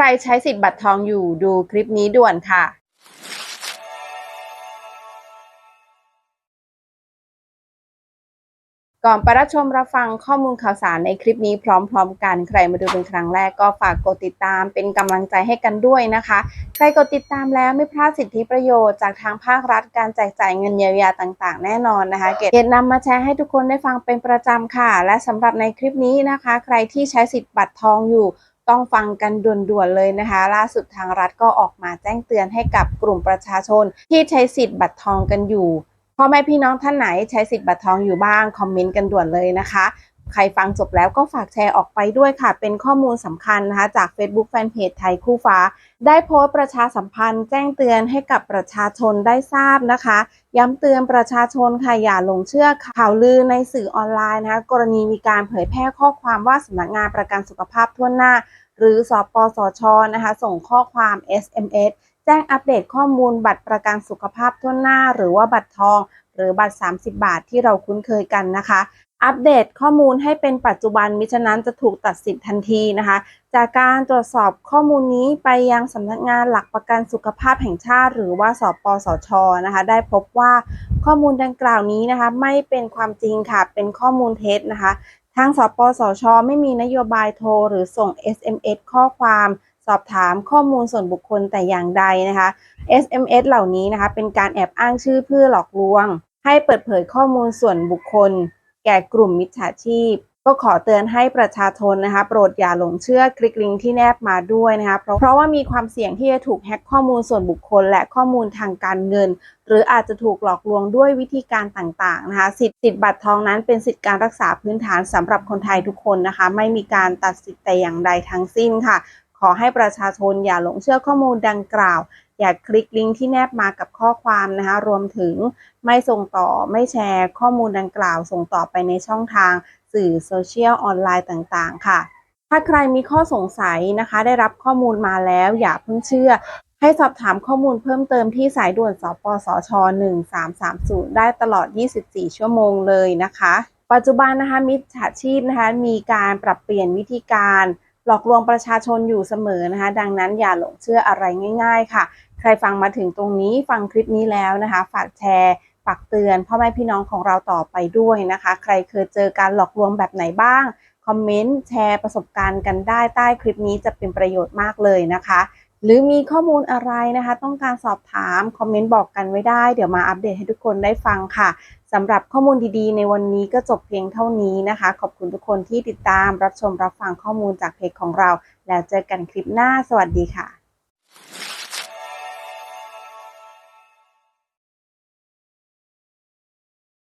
ใครใช้สิทธิ์บัตรทองอยู่ดูคลิปนี้ด่วนค่ะก่อนไปรับชมรับฟังข้อมูลข่าวสารในคลิปนี้พร้อม ๆ กัน ใครมาดูเป็นครั้งแรกก็ฝากกดติดตามเป็นกำลังใจให้กันด้วยนะคะ ใครกดติดตามแล้วไม่พลาดสิทธิประโยชน์จากทางภาครัฐการแจกจ่ายเงินเยียวยาต่าง ๆ แน่นอนนะคะ เกดนำมาแชร์ให้ทุกคนได้ฟังเป็นประจำค่ะ และสำหรับในคลิปนี้นะคะ ใครที่ใช้สิทธิ์บัตรทองอยู่ ต้องฟังกันด่วนๆเลยนะคะ ล่าสุดทางรัฐก็ออกมาแจ้งเตือนให้กับกลุ่มประชาชน ที่ใช้สิทธิ์บัตรทองกันอยู่พ่อแม่พี่น้องท่านไหนใช้สิทธิ์บัตรทองอยู่บ้างคอมเมนต์กันด่วนเลยนะคะใครฟังจบแล้วก็ฝากแชร์ออกไปด้วยค่ะ เป็นข้อมูลสำคัญนะคะ จาก Facebook Fanpage ไทยคู่ฟ้า ได้โพสต์ประชาสัมพันธ์ แจ้งเตือนให้กับประชาชนได้ทราบนะคะ ย้ำเตือนประชาชนค่ะ อย่าหลงเชื่อข่าวลือในสื่อออนไลน์นะคะ กรณีมีการเผยแพร่ข้อความว่าสำนักงานประกันสุขภาพทั่วหน้า หรือสปสชนะคะส่งข้อความ SMS แจ้งอัปเดตข้อมูลบัตรประกันสุขภาพทั่วหน้า หรือว่าบัตรทอง หรือบัตร 30 บาทที่เราคุ้นเคยกันนะคะ อัปเดตข้อมูลให้เป็นปัจจุบันมิฉะนั้นจะถูกตัดสิทธิ์ทันทีนะคะ จากการตรวจสอบข้อมูลนี้ไปยังสำนักงานหลักประกันสุขภาพแห่งชาติ หรือว่าสปสชนะคะ ได้พบว่าข้อมูลดังกล่าวนี้นะคะ ไม่เป็นความจริงค่ะเป็นข้อมูลเท็จนะคะ ทางสปสช ไม่มีนโยบายโทรหรือส่ง SMS ข้อความสอบถามข้อมูลส่วนบุคคลแต่อย่างใดนะคะ SMS เหล่านี้นะคะเป็นการแอบอ้างชื่อเพื่อหลอกลวง ให้เปิดเผยข้อมูลส่วนบุคคล แก่กลุ่มมิจฉาชีพ ก็ขอเตือนให้ประชาชนนะคะโปรดอย่าหลงเชื่อคลิกลิงก์ที่แนบมาด้วยนะคะเพราะเพราะว่ามีความเสี่ยงที่จะถูกแฮ็กข้อมูลส่วนบุคคล และข้อมูลทางการเงิน หรืออาจจะถูกหลอกลวงด้วยวิธีการต่างๆนะคะสิทธิ์สิทธิ์บัตรทองนั้นเป็นสิทธิการรักษาพื้นฐานสำหรับคนไทยทุกคนนะคะ ไม่มีการตัดสิทธิ์แต่อย่างใดทั้งสิ้นค่ะ ขอให้ประชาชนอย่าหลงเชื่อข้อมูลดังกล่าว อย่าคลิกลิงก์ที่แนบมากับข้อความนะคะ รวมถึงไม่ส่งต่อไม่แชร์ข้อมูลดังกล่าว ส่งต่อไปในช่องทางสื่อโซเชียลออนไลน์ต่างๆ ค่ะ ถ้าใครมีข้อสงสัยนะคะ ได้รับข้อมูลมาแล้วอย่าเพิ่งเชื่อ ให้สอบถามข้อมูลเพิ่มเติมที่สายด่วนสปสช 1330 ได้ตลอด 24 ชั่วโมงเลยนะคะ ปัจจุบันนะคะมิจฉาชีพนะคะมีการปรับเปลี่ยนวิธีการ หลอกลวงประชาชนอยู่เสมอนะคะ ดังนั้นอย่าหลงเชื่ออะไรง่าย ๆ ค่ะ ใครฟังมาถึงตรงนี้ฟังคลิปนี้แล้วนะคะ ฝากแชร์ฝากเตือนพ่อแม่พี่น้องของเราต่อไปด้วยนะคะ ใครเคยเจอการหลอกลวงแบบไหนบ้างคอมเมนต์แชร์ประสบการณ์กันได้ใต้คลิปนี้จะเป็นประโยชน์มากเลยนะคะ หรือมีข้อมูลอะไรนะคะ ต้องการสอบถามคอมเมนต์บอกกันไว้ได้ เดี๋ยวมาอัปเดตให้ทุกคนได้ฟังค่ะ สำหรับข้อมูลดีๆ ในวันนี้ก็จบเพียงเท่านี้นะคะ ขอบคุณทุกคนที่ติดตามรับชมรับฟังข้อมูลจากเพจของเรา แล้วเจอกันคลิปหน้า สวัสดีค่ะ